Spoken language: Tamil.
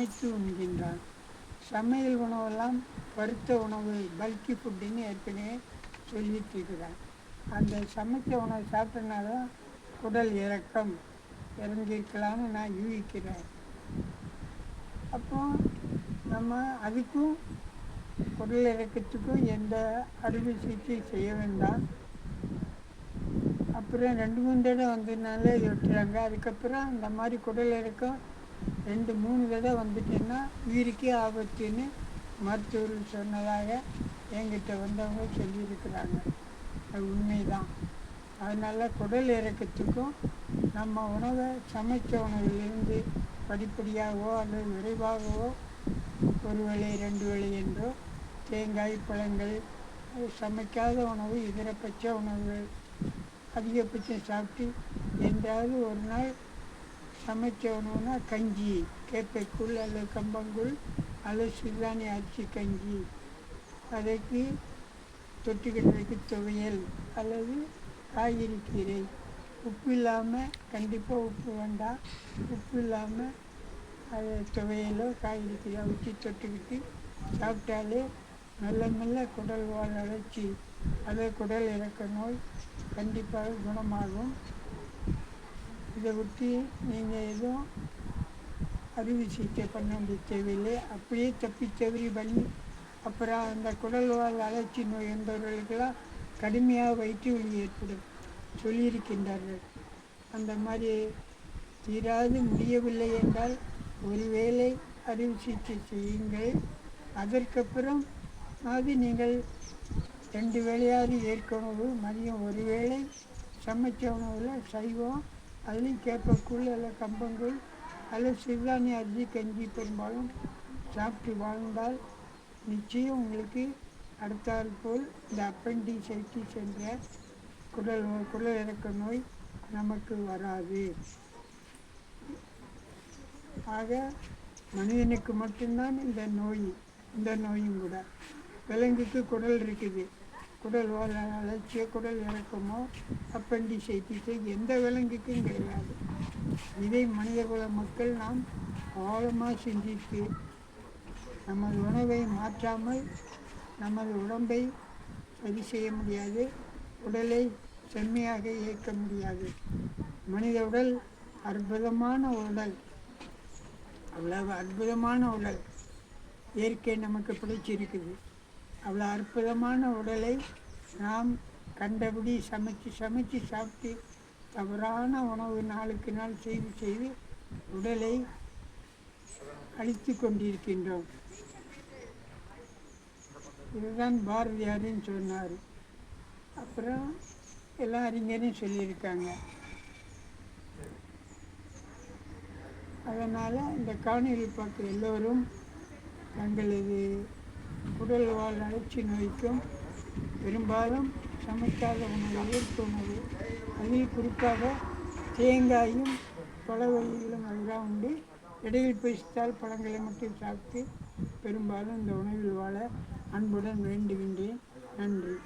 சமைத்து உண்கின்றான். சமையல் உணவெல்லாம் பருத்த உணவு பல்கி ஃபுட்டுன்னு ஏற்கனவே சொல்லிட்டு இருக்கிறேன் அந்த சமைச்ச உணவு சாப்பிட்டனால தான் குடல் இறக்கம் இறங்கிருக்கலாம்னு நான் யூகிக்கிறேன். அப்போ நம்ம அதுக்கும் குடல் இறக்கத்துக்கும் எந்த அறுவை சிகிச்சை செய்ய வேண்டாம். அப்புறம் ரெண்டு மூணு தடவை வந்ததுனால இது அதுக்கப்புறம் இந்த மாதிரி குடல் இறக்கம் ரெண்டு மூணு விதை வந்துட்டுன்னா உயிருக்கே ஆபத்துன்னு மருத்துவர்கள் சொன்னதாக என்கிட்ட வந்தவங்க சொல்லியிருக்கிறாங்க. அது உண்மைதான். அதனால் குடல் இறக்கத்துக்கும் நம்ம உணவை சமைச்ச உணவிலிருந்து படிப்படியாகவோ அல்லது விரைவாகவோ ஒரு வேளை ரெண்டு வேளை என்றோ தேங்காய் பழங்கள் சமைக்காத உணவு இதர பச்சை உணவுகள் அதிகபட்சம் சாப்பிட்டு என்றாவது ஒரு நாள் சமைச்ச உணவுனா கஞ்சி கேப்பைக்குள் அல்லது கம்பங்கூழ் அல்லது சிறுதானிய அரிசி கஞ்சி. அதற்கு தொட்டுக்கிறதுக்கு துவையல் அல்லது காய்கறி கீரை. உப்பு இல்லாமல் கண்டிப்பாக உப்பு வேண்டாம். உப்பு இல்லாமல் அது துவையலோ காய்கறி கீரை ஊற்றி தொட்டுக்கிட்டு சாப்பிட்டாலே மெல்ல மெல்ல குடல் வாழ் அழற்சி அல்லது குடல் இறக்க நோய் கண்டிப்பாக குணமாகும். இதை விட்டு நீங்கள் எதுவும் அறுவை சிகிச்சை பண்ண வேண்டிய தேவையில்லை. அப்படியே தப்பி தவறி பண்ணி அப்புறம் அந்த குடல்வால் அழற்சி நோய் என்பவர்களுக்கெல்லாம் கடுமையாக வயிற்று வலி ஏற்படும். சொல்லியிருக்கின்றார்கள். அந்த மாதிரி தீராது முடியவில்லை என்றால் ஒருவேளை அறுவை சிகிச்சை செய்யுங்கள். அதற்கப்புறம் அது நீங்கள் ரெண்டு வேளையாவது ஏற்க மதியம் ஒரு வேளை சமைச்ச உணவில் சைவம் அதுலேயும் கேப்பக்கூழ் அல்ல கம்பங்கூழ் அதில் சிறுதானிய அரிசி கஞ்சி பெரும்பாலும் சாப்பிட்டு வாழ்ந்தால் நிச்சயம் உங்களுக்கு அடுத்தாறு போல் இந்த அப்பெண்டிசைட்டிஸ் என்ற குடல் நோய் குடல் இறக்க நோய் நமக்கு வராது. ஆக மனிதனுக்கு மட்டும்தான் இந்த நோய் இந்த நோயும் கூட. விலங்குக்கு குடல் இருக்குது. குடல் வாழ் அலட்சிய குடல் இறக்கமோ அப்பெண்டிசைட்டிஸோ எந்த விலங்குக்கும் கிடையாது. இதை மனிதகுல மக்கள் நாம் ஆழமாக சிந்தித்து நமது உணவை மாற்றாமல் நமது உடம்பை சரி செய்ய முடியாது உடலை செம்மையாக இயக்க முடியாது. மனித உடல் அற்புதமான உடல். அவ்வளவு அற்புதமான உடல். இயற்கை நமக்கு பிடிச்சிருக்குது. அவ்வளோ அற்புதமான உடலை நாம் கண்டபடி சமைச்சு சமைச்சு சாப்பிட்டு தவறான உணவு நாளுக்கு நாள் செய்து செய்து உடலை அழித்து கொண்டிருக்கின்றோம். இதுதான் பாரதியாரின்னு சொன்னார். அப்புறம் எல்லா அறிஞரும் சொல்லியிருக்காங்க. அதனால் இந்த காணொலி பார்க்குற எல்லோரும் தங்களது உடல் வாழ் அழைச்சி நோய்க்கும் பெரும்பாலும் சமைக்காத உணவு இயற்கை உணவு. அதில் குறிப்பாக தேங்காயும் பழ வகைகளும் அதெல்லாம் உண்டு. இடையில் பேசித்தால் பழங்களை மட்டும் சாப்பிட்டு பெரும்பாலும் இந்த உணவில் வாழ அன்புடன் வேண்டுகின்றேன். நன்றி.